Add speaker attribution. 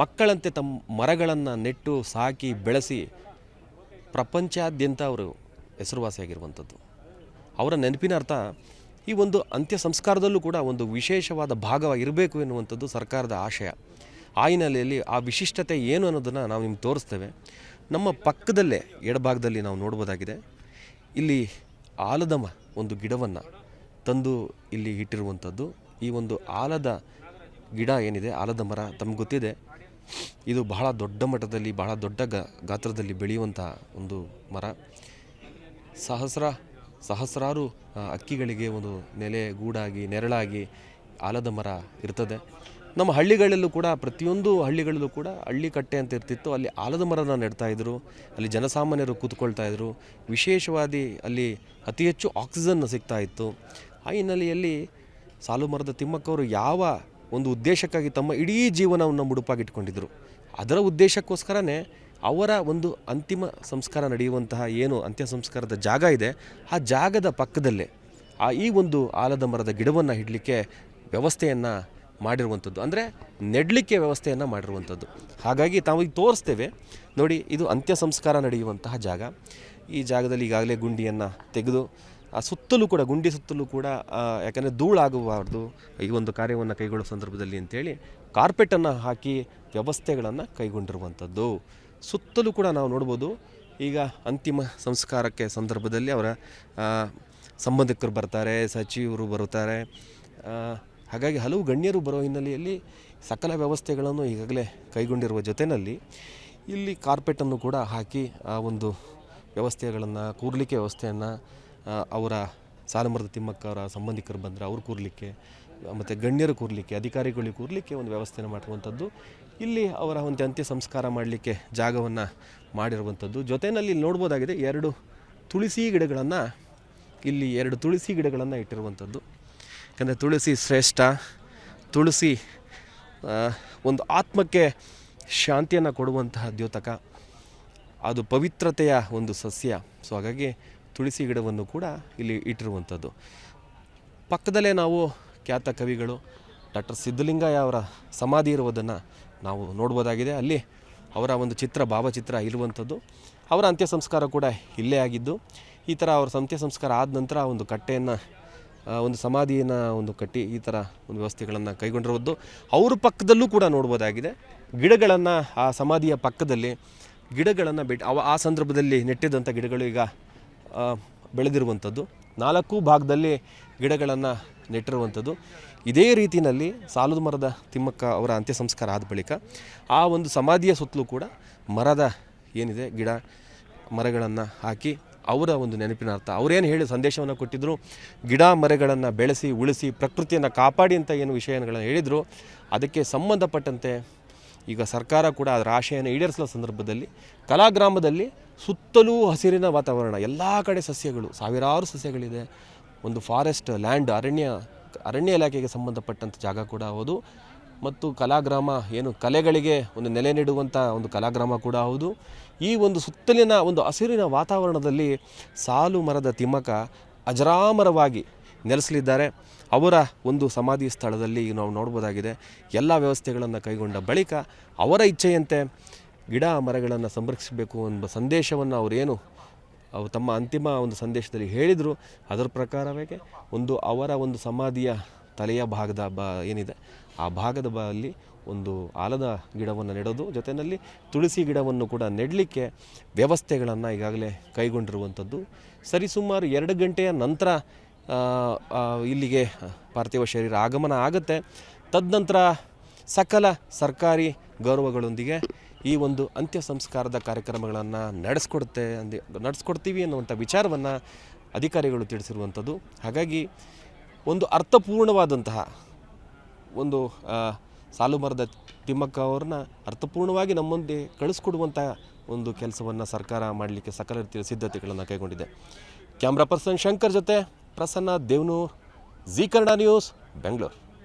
Speaker 1: ಮಕ್ಕಳಂತೆ ತಮ್ಮ ಮರಗಳನ್ನು ನೆಟ್ಟು, ಸಾಕಿ, ಬೆಳೆಸಿ ಪ್ರಪಂಚಾದ್ಯಂತ ಅವರು ಹೆಸರುವಾಸಿಯಾಗಿರುವಂಥದ್ದು. ಅವರ ನೆನಪಿನ ಅರ್ಥ, ಈ ಒಂದು ಅಂತ್ಯ ಸಂಸ್ಕಾರದಲ್ಲೂ ಕೂಡ ಒಂದು ವಿಶೇಷವಾದ ಭಾಗವಾಗಿರಬೇಕು ಎನ್ನುವಂಥದ್ದು ಸರ್ಕಾರದ ಆಶಯ. ಆ ಹಿನ್ನೆಲೆಯಲ್ಲಿ ಆ ವಿಶಿಷ್ಟತೆ ಏನು ಅನ್ನೋದನ್ನು ನಾವು ನಿಮ್ಗೆ ತೋರಿಸ್ತೇವೆ. ನಮ್ಮ ಪಕ್ಕದಲ್ಲೇ ಎಡಭಾಗದಲ್ಲಿ ನಾವು ನೋಡ್ಬೋದಾಗಿದೆ. ಇಲ್ಲಿ ಆಲದಮ ಒಂದು ಗಿಡವನ್ನು ತಂದು ಇಲ್ಲಿ ಇಟ್ಟಿರುವಂಥದ್ದು. ಈ ಒಂದು ಆಲದ ಗಿಡ ಏನಿದೆ? ಆಲದ ಮರ, ತಮ್ಗೆ ಗೊತ್ತಿದೆ. ಇದು ಬಹಳ ದೊಡ್ಡ ಮಟ್ಟದಲ್ಲಿ, ಬಹಳ ದೊಡ್ಡ ಗಾತ್ರದಲ್ಲಿ ಬೆಳೆಯುವಂಥ ಒಂದು ಮರ. ಸಹಸ್ರ, ಸಹಸ್ರಾರು ಅಕ್ಕಿಗಳಿಗೆ ಒಂದು ನೆಲೆ, ಗೂಡಾಗಿ, ನೆರಳಾಗಿ ಆಲದ ಮರ ಇರ್ತದೆ. ನಮ್ಮ ಹಳ್ಳಿಗಳಲ್ಲೂ ಕೂಡ, ಪ್ರತಿಯೊಂದು ಹಳ್ಳಿಗಳಲ್ಲೂ ಕೂಡ ಹಳ್ಳಿ ಕಟ್ಟೆ ಅಂತ ಇರ್ತಿತ್ತು. ಅಲ್ಲಿ ಆಲದ ಮರನ ನೆಡ್ತಾ ಇದ್ರು, ಅಲ್ಲಿ ಜನಸಾಮಾನ್ಯರು ಕೂತ್ಕೊಳ್ತಾ ಇದ್ರು. ವಿಶೇಷವಾಗಿ ಅಲ್ಲಿ ಅತಿ ಹೆಚ್ಚು ಆಕ್ಸಿಜನ್ ಸಿಗ್ತಾ ಇತ್ತು. ಆ ಹಿನ್ನೆಲೆಯಲ್ಲಿ ಸಾಲು ಮರದ ತಿಮ್ಮಕ್ಕವರು ಯಾವ ಒಂದು ಉದ್ದೇಶಕ್ಕಾಗಿ ತಮ್ಮ ಇಡೀ ಜೀವನವನ್ನು ಮುಡುಪಾಗಿಟ್ಕೊಂಡಿದ್ದರು ಅದರ ಉದ್ದೇಶಕ್ಕೋಸ್ಕರನೇ ಅವರ ಒಂದು ಅಂತಿಮ ಸಂಸ್ಕಾರ ನಡೆಯುವಂತಹ ಏನು ಅಂತ್ಯ ಸಂಸ್ಕಾರದ ಜಾಗ ಇದೆ, ಆ ಜಾಗದ ಪಕ್ಕದಲ್ಲೇ ಆ ಈ ಒಂದು ಆಲದ ಮರದ ಗಿಡವನ್ನು ಇಡಲಿಕ್ಕೆ ವ್ಯವಸ್ಥೆಯನ್ನು ಮಾಡಿರುವಂಥದ್ದು. ಅಂದರೆ ನೆಡಲಿಕ್ಕೆ ವ್ಯವಸ್ಥೆಯನ್ನು ಮಾಡಿರುವಂಥದ್ದು. ಹಾಗಾಗಿ ತಾವು ಈಗ ತೋರಿಸ್ತೇವೆ. ನೋಡಿ, ಇದು ಅಂತ್ಯ ಸಂಸ್ಕಾರ ನಡೆಯುವಂತಹ ಜಾಗ. ಈ ಜಾಗದಲ್ಲಿ ಈಗಾಗಲೇ ಗುಂಡಿಯನ್ನು ತೆಗೆದು ಆ ಸುತ್ತಲೂ ಕೂಡ, ಗುಂಡಿ ಸುತ್ತಲೂ ಕೂಡ ಯಾಕಂದರೆ ಧೂಳಾಗಬಾರ್ದು ಈ ಒಂದು ಕಾರ್ಯವನ್ನು ಕೈಗೊಳ್ಳುವ ಸಂದರ್ಭದಲ್ಲಿ ಅಂತೇಳಿ ಕಾರ್ಪೆಟನ್ನು ಹಾಕಿ ವ್ಯವಸ್ಥೆಗಳನ್ನು ಕೈಗೊಂಡಿರುವಂಥದ್ದು. ಸುತ್ತಲೂ ಕೂಡ ನಾವು ನೋಡ್ಬೋದು, ಈಗ ಅಂತಿಮ ಸಂಸ್ಕಾರಕ್ಕೆ ಸಂದರ್ಭದಲ್ಲಿ ಅವರ ಸಂಬಂಧಿಕರು ಬರ್ತಾರೆ, ಸಚಿವರು ಬರುತ್ತಾರೆ. ಹಾಗಾಗಿ ಹಲವು ಗಣ್ಯರು ಬರೋ ಹಿನ್ನೆಲೆಯಲ್ಲಿ ಸಕಲ ವ್ಯವಸ್ಥೆಗಳನ್ನು ಈಗಾಗಲೇ ಕೈಗೊಂಡಿರುವ ಜೊತೆಯಲ್ಲಿ ಇಲ್ಲಿ ಕಾರ್ಪೆಟನ್ನು ಕೂಡ ಹಾಕಿ ಆ ಒಂದು ವ್ಯವಸ್ಥೆಗಳನ್ನು, ಕೂರ್ಲಿಕ್ಕೆ ವ್ಯವಸ್ಥೆಯನ್ನು ಅವರ ಸಾಲಮರದ ತಿಮ್ಮಕ್ಕ ಅವರ ಸಂಬಂಧಿಕರು ಬಂದರೆ ಅವ್ರು ಕೂರಲಿಕ್ಕೆ, ಮತ್ತು ಗಣ್ಯರು ಕೂರ್ಲಿಕ್ಕೆ ಅಧಿಕಾರಿಗಳಿಗೆ ಕೂರ್ಲಿಕ್ಕೆ ಒಂದು ವ್ಯವಸ್ಥೆಯನ್ನು ಮಾಡಿರುವಂಥದ್ದು. ಇಲ್ಲಿ ಅವರ ಒಂದು ಅಂತ್ಯ ಸಂಸ್ಕಾರ ಮಾಡಲಿಕ್ಕೆ ಜಾಗವನ್ನು ಮಾಡಿರುವಂಥದ್ದು. ಜೊತೆಯಲ್ಲಿ ಇಲ್ಲಿ ನೋಡ್ಬೋದಾಗಿದೆ ಎರಡು ತುಳಸಿ ಗಿಡಗಳನ್ನು, ಇಲ್ಲಿ ಎರಡು ತುಳಸಿ ಗಿಡಗಳನ್ನು ಇಟ್ಟಿರುವಂಥದ್ದು. ಯಾಕಂದರೆ ತುಳಸಿ ಶ್ರೇಷ್ಠ, ತುಳಸಿ ಒಂದು ಆತ್ಮಕ್ಕೆ ಶಾಂತಿಯನ್ನು ಕೊಡುವಂತಹ ದ್ಯೋತಕ. ಅದು ಪವಿತ್ರತೆಯ ಒಂದು ಸಸ್ಯ. ಸೊ ಹಾಗಾಗಿ ತುಳಸಿ ಗಿಡವನ್ನು ಕೂಡ ಇಲ್ಲಿ ಇಟ್ಟಿರುವಂಥದ್ದು. ಪಕ್ಕದಲ್ಲೇ ನಾವು ಖ್ಯಾತ ಕವಿಗಳು ಡಾಕ್ಟರ್ ಸಿದ್ಧಲಿಂಗಯ್ಯ ಅವರ ಸಮಾಧಿ ಇರುವುದನ್ನು ನಾವು ನೋಡ್ಬೋದಾಗಿದೆ. ಅಲ್ಲಿ ಅವರ ಒಂದು ಚಿತ್ರ, ಭಾವಚಿತ್ರ ಇರುವಂಥದ್ದು. ಅವರ ಅಂತ್ಯ ಸಂಸ್ಕಾರ ಕೂಡ ಇಲ್ಲೇ ಆಗಿದ್ದು, ಈ ಥರ ಅವರ ಅಂತ್ಯ ಸಂಸ್ಕಾರ ಆದ ನಂತರ ಒಂದು ಕಟ್ಟೆಯನ್ನು ಒಂದು ಸಮಾಧಿಯನ್ನು ಒಂದು ಕಟ್ಟಿ ಈ ಥರ ಒಂದು ವ್ಯವಸ್ಥೆಗಳನ್ನು ಕೈಗೊಂಡಿರುವುದು. ಅವ್ರ ಪಕ್ಕದಲ್ಲೂ ಕೂಡ ನೋಡ್ಬೋದಾಗಿದೆ. ಗಿಡಗಳನ್ನು ಆ ಸಮಾಧಿಯ ಪಕ್ಕದಲ್ಲಿ ಗಿಡಗಳನ್ನು ಬಿಟ್ಟು ಅವ ಆ ಸಂದರ್ಭದಲ್ಲಿ ನೆಟ್ಟಿದ್ದಂಥ ಗಿಡಗಳು ಈಗ ಬೆಳೆದಿರುವಂಥದ್ದು. ನಾಲ್ಕು ಭಾಗದಲ್ಲಿ ಗಿಡಗಳನ್ನು ನೆಟ್ಟಿರುವಂಥದ್ದು. ಇದೇ ರೀತಿಯಲ್ಲಿ ಸಾಲದ ಮರದ ತಿಮ್ಮಕ್ಕ ಅವರ ಅಂತ್ಯ ಸಂಸ್ಕಾರ ಆದ ಬಳಿಕ ಆ ಒಂದು ಸಮಾಧಿಯ ಸುತ್ತಲೂ ಕೂಡ ಮರದ ಏನಿದೆ, ಗಿಡ, ಮರಗಳನ್ನು ಹಾಕಿ ಅವರ ಒಂದು ನೆನಪಿನ ಅರ್ಥ. ಅವರೇನು ಹೇಳಿ ಸಂದೇಶವನ್ನು ಕೊಟ್ಟಿದ್ದರು ಗಿಡ ಮರಗಳನ್ನು ಬೆಳೆಸಿ, ಉಳಿಸಿ, ಪ್ರಕೃತಿಯನ್ನು ಕಾಪಾಡಿ ಅಂತ ಏನು ವಿಷಯಗಳನ್ನು ಹೇಳಿದರು. ಅದಕ್ಕೆ ಸಂಬಂಧಪಟ್ಟಂತೆ ಈಗ ಸರ್ಕಾರ ಕೂಡ ಅದರ ಆಶಯನ ಈಡೇರಿಸಲ ಸಂದರ್ಭದಲ್ಲಿ ಕಲಾಗ್ರಾಮದಲ್ಲಿ ಸುತ್ತಲೂ ಹಸಿರಿನ ವಾತಾವರಣ, ಎಲ್ಲ ಕಡೆ ಸಸ್ಯಗಳು, ಸಾವಿರಾರು ಸಸ್ಯಗಳಿದೆ. ಒಂದು ಫಾರೆಸ್ಟ್ ಲ್ಯಾಂಡ್ ಅರಣ್ಯ ಅರಣ್ಯ ಇಲಾಖೆಗೆ ಸಂಬಂಧಪಟ್ಟಂಥ ಜಾಗ ಕೂಡ ಹೌದು. ಮತ್ತು ಕಲಾಗ್ರಾಮ ಏನು ಕಲೆಗಳಿಗೆ ಒಂದು ನೆಲೆ ನೀಡುವಂಥ ಒಂದು ಕಲಾಗ್ರಾಮ ಕೂಡ ಹೌದು. ಈ ಒಂದು ಸುತ್ತಲಿನ ಒಂದು ಹಸಿರಿನ ವಾತಾವರಣದಲ್ಲಿ ಸಾಲು ಮರದ ತಿಮ್ಮಕ ಅಜರಾಮರವಾಗಿ ನೆಲೆಸಲಿದ್ದಾರೆ. ಅವರ ಒಂದು ಸಮಾಧಿ ಸ್ಥಳದಲ್ಲಿ ನಾವು ನೋಡ್ಬೋದಾಗಿದೆ ಎಲ್ಲ ವ್ಯವಸ್ಥೆಗಳನ್ನು ಕೈಗೊಂಡ ಬಳಿಕ ಅವರ ಇಚ್ಛೆಯಂತೆ ಗಿಡ ಮರಗಳನ್ನು ಸಂರಕ್ಷಿಸಬೇಕು ಎಂಬ ಸಂದೇಶವನ್ನು ಅವರೇನು, ಅವು ತಮ್ಮ ಅಂತಿಮ ಒಂದು ಸಂದೇಶದಲ್ಲಿ ಹೇಳಿದರು. ಅದರ ಪ್ರಕಾರವೇ ಒಂದು ಅವರ ಒಂದು ಸಮಾಧಿಯ ತಲೆಯ ಭಾಗದ ಬ, ಏನಿದೆ, ಆ ಭಾಗದ ಬ ಅಲ್ಲಿ ಒಂದು ಆಲದ ಗಿಡವನ್ನು ನೆಡೋದು. ಜೊತೆಯಲ್ಲಿ ತುಳಸಿ ಗಿಡವನ್ನು ಕೂಡ ನೆಡಲಿಕ್ಕೆ ವ್ಯವಸ್ಥೆಗಳನ್ನು ಈಗಾಗಲೇ ಕೈಗೊಂಡಿರುವಂಥದ್ದು. ಸರಿಸುಮಾರು ಎರಡು ಗಂಟೆಯ ನಂತರ ಇಲ್ಲಿಗೆ ಪಾರ್ಥಿವ ಶರೀರ ಆಗಮನ ಆಗುತ್ತೆ. ತದನಂತರ ಸಕಲ ಸರ್ಕಾರಿ ಗೌರವಗಳೊಂದಿಗೆ ಈ ಒಂದು ಅಂತ್ಯ ಸಂಸ್ಕಾರದ ಕಾರ್ಯಕ್ರಮಗಳನ್ನು ನಡೆಸ್ಕೊಡುತ್ತೆ ಅಂದು, ನಡೆಸ್ಕೊಡ್ತೀವಿ ಅನ್ನುವಂಥ ವಿಚಾರವನ್ನು ಅಧಿಕಾರಿಗಳು ತಿಳಿಸಿರುವಂಥದ್ದು. ಹಾಗಾಗಿ ಒಂದು ಅರ್ಥಪೂರ್ಣವಾದಂತಹ ಒಂದು ಸಾಲುಮರದ ಸಾಲು ಮರದ ತಿಮ್ಮಕ್ಕ ಅವ್ರನ್ನ ಅರ್ಥಪೂರ್ಣವಾಗಿ ನಮ್ಮೊಂದಿಗೆ ಕಳಿಸ್ಕೊಡುವಂಥ ಒಂದು ಕೆಲಸವನ್ನು ಸರ್ಕಾರ ಮಾಡಲಿಕ್ಕೆ ಸಕಲ ರೀತಿಯ ಸಿದ್ಧತೆಗಳನ್ನು ಕೈಗೊಂಡಿದೆ. ಕ್ಯಾಮ್ರಾ ಪರ್ಸನ್ ಶಂಕರ್ ಜೊತೆ ಪ್ರಸನ್ನ ದೇವ್ನೂರ್ ಜಿ ಕನ್ನಡ ನ್ಯೂಸ್ ಬೆಂಗಳೂರು